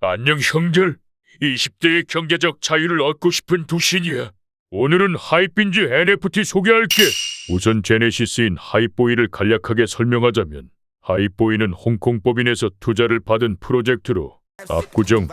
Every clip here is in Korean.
안녕 형들. 20대의 경제적 자유를 얻고 싶은 두 신이야. 오늘은 하이빈즈 NFT 소개할게. 우선 제네시스인 하이보이를 간략하게 설명하자면 하이보이는 홍콩 법인에서 투자를 받은 프로젝트로 압구정,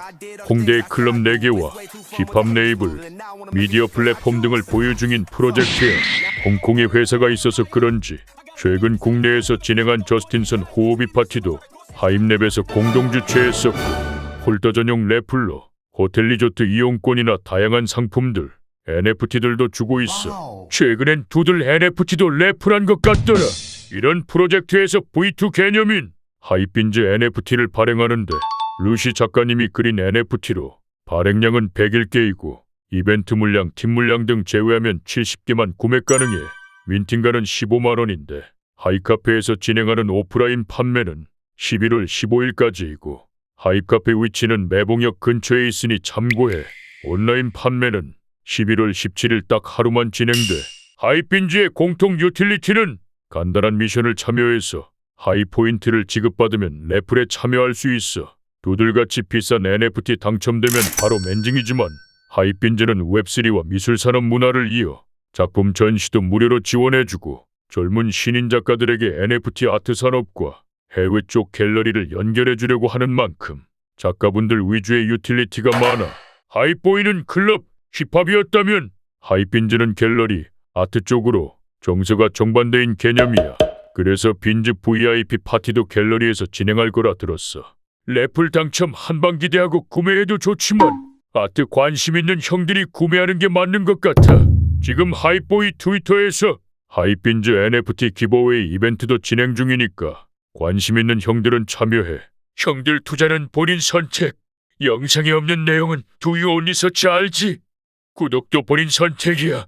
홍대의 클럽 4개와 힙합 레이블, 미디어 플랫폼 등을 보유 중인 프로젝트야. 홍콩에 회사가 있어서 그런지 최근 국내에서 진행한 저스틴선 호흡이 파티도 하임랩에서 공동 주최했었고 홀더 전용 래플러, 호텔 리조트 이용권이나 다양한 상품들, NFT들도 주고 있어. 최근엔 두들 NFT도 래플한 것 같더라. 이런 프로젝트에서 V2 개념인 하이빈즈 NFT를 발행하는데 루시 작가님이 그린 NFT로 발행량은 100일 이벤트 물량, 팀 물량 등 제외하면 70개만 구매 가능해. 민팅가는 15만 원인데 하이카페에서 진행하는 오프라인 판매는 11월 15일까지이고 하이카페 위치는 매봉역 근처에 있으니 참고해. 온라인 판매는 11월 17일 딱 하루만 진행돼. 하이빈즈의 공통 유틸리티는 간단한 미션을 참여해서 하이 포인트를 지급받으면 래플에 참여할 수 있어. 두들같이 비싼 NFT 당첨되면 바로 멘징이지만 하이빈즈는 웹3와 미술산업 문화를 이어 작품 전시도 무료로 지원해주고 젊은 신인 작가들에게 NFT 아트 산업과 해외 쪽 갤러리를 연결해 주려고 하는 만큼 작가분들 위주의 유틸리티가 많아. 하이보이는 클럽, 힙합이었다면 하이빈즈는 갤러리, 아트 쪽으로 정서가 정반대인 개념이야. 그래서 빈즈 VIP 파티도 갤러리에서 진행할 거라 들었어. 래플 당첨 한방 기대하고 구매해도 좋지만 아트 관심 있는 형들이 구매하는 게 맞는 것 같아. 지금 하이보이 트위터에서 하이빈즈 NFT 기버웨이 이벤트도 진행 중이니까 관심 있는 형들은 참여해. 형들 투자는 본인 선택. 영상에 없는 내용은 두유 온리 서치 알지? 구독도 본인 선택이야.